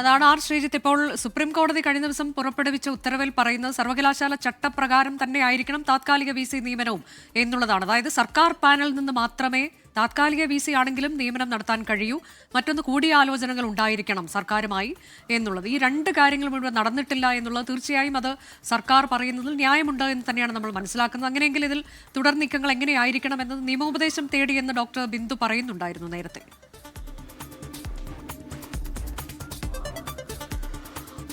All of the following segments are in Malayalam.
അതാണ് ആർ ശ്രീജിത്ത് ഇപ്പോൾ സുപ്രീം കോടതി കഴിഞ്ഞ ദിവസം പുറപ്പെടുവിച്ച ഉത്തരവിൽ പറയുന്നത്. സർവകലാശാല ചട്ടപ്രകാരം തന്നെ ആയിരിക്കണം താത്കാലിക വി സി നിയമനവും എന്നുള്ളതാണ്. അതായത് സർക്കാർ പാനലിൽ നിന്ന് മാത്രമേ താത്കാലിക വി സി ആണെങ്കിലും നിയമനം നടത്താൻ കഴിയൂ. മറ്റൊന്ന് കൂടിയാലോചനകൾ ഉണ്ടായിരിക്കണം സർക്കാരുമായി എന്നുള്ളത്. ഈ രണ്ട് കാര്യങ്ങളും ഇവിടെ നടന്നിട്ടില്ല എന്നുള്ളത് തീർച്ചയായും അത് സർക്കാർ പറയുന്നതിൽ ന്യായമുണ്ട് എന്ന് തന്നെയാണ് നമ്മൾ മനസ്സിലാക്കുന്നത്. അങ്ങനെയെങ്കിൽ ഇതിൽ തുടർ നീക്കങ്ങൾ എങ്ങനെയായിരിക്കണം എന്നത് നിയമോപദേശം തേടിയെന്ന് ഡോക്ടർ ബിന്ദു പറയുന്നുണ്ടായിരുന്നു നേരത്തെ.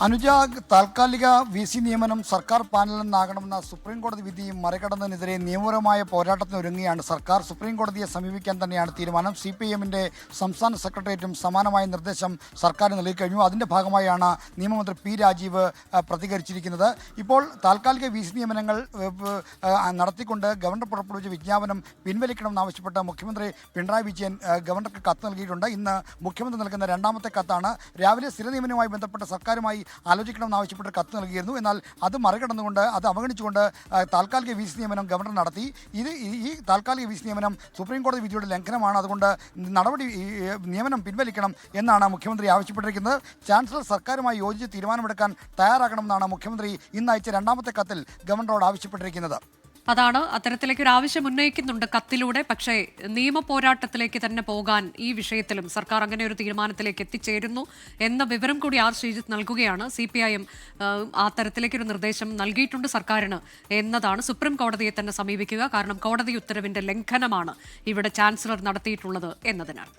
അനുജ താൽക്കാലിക വി സി നിയമനം സർക്കാർ പാനലിൽ നിന്നാകണമെന്ന സുപ്രീം കോടതി വിധി മറികടന്നതിനെതിരെ നിയമപരമായ പോരാട്ടത്തിന് ഒരുങ്ങിയാണ് സർക്കാർ. സുപ്രീം കോടതിയെ സമീപിക്കാൻ തന്നെയാണ് തീരുമാനം. സി പി എമ്മിന്റെ സംസ്ഥാന സെക്രട്ടേറിയറ്റും സമാനമായ നിർദ്ദേശം സർക്കാർ നൽകിക്കഴിഞ്ഞു. അതിന്റെ ഭാഗമായാണ് നിയമമന്ത്രി പി രാജീവ് പ്രതികരിച്ചിരിക്കുന്നത്. ഇപ്പോൾ താൽക്കാലിക വി സി നിയമനങ്ങൾ നടത്തിക്കൊണ്ട് ഗവർണർ പുറപ്പെടുവിച്ച വിജ്ഞാപനം പിൻവലിക്കണമെന്നാവശ്യപ്പെട്ട് മുഖ്യമന്ത്രി പിണറായി വിജയൻ ഗവർണർക്ക് കത്ത് നൽകിയിട്ടുണ്ട്. ഇന്ന് മുഖ്യമന്ത്രി നൽകുന്ന രണ്ടാമത്തെ കത്താണ്. രാവിലെ സ്ഥിര നിയമനവുമായി ബന്ധപ്പെട്ട സർക്കാരുമായി ആലോചിക്കണമെന്നാവശ്യപ്പെട്ട് കത്ത് നൽകിയിരുന്നു. എന്നാൽ അത് മറികടന്നുകൊണ്ട് അത് അവഗണിച്ചുകൊണ്ട് താൽക്കാലിക വി സി നിയമനം ഗവർണർ നടത്തി. ഇത് ഈ- താൽക്കാലിക വി സി നിയമനം സുപ്രീം കോടതി വിധിയുടെ ലംഘനമാണ്. അതുകൊണ്ട് നടപടി നിയമനം പിൻവലിക്കണം എന്നാണ് മുഖ്യമന്ത്രി ആവശ്യപ്പെട്ടിരിക്കുന്നത്. ചാൻസലർ സർക്കാരുമായി യോജിച്ച് തീരുമാനമെടുക്കാൻ തയ്യാറാകണമെന്നാണ് മുഖ്യമന്ത്രി ഇന്നയച്ച രണ്ടാമത്തെ കത്തിൽ ഗവർണറോട് ആവശ്യപ്പെട്ടിരിക്കുന്നത്. അതാണ് അത്തരത്തിലേക്ക് ഒരു ആവശ്യം ഉന്നയിക്കുന്നുണ്ട് കത്തിലൂടെ. പക്ഷേ നിയമ പോരാട്ടത്തിലേക്ക് തന്നെ പോകാൻ ഈ വിഷയത്തിലും സർക്കാർ അങ്ങനെ ഒരു തീരുമാനത്തിലേക്ക് എത്തിച്ചേരുന്നു എന്ന വിവരം കൂടി ആർ ശ്രീജിത്ത് നൽകുകയാണ്. സി പി ഐ എം ആ തരത്തിലേക്ക് ഒരു നിർദ്ദേശം നൽകിയിട്ടുണ്ട് സർക്കാരിന് എന്നതാണ്. സുപ്രീം കോടതിയെ തന്നെ സമീപിക്കുക. കാരണം കോടതി ഉത്തരവിന്റെ ലംഘനമാണ് ഇവിടെ ചാൻസലർ നടത്തിയിട്ടുള്ളത് എന്നതിനാൽ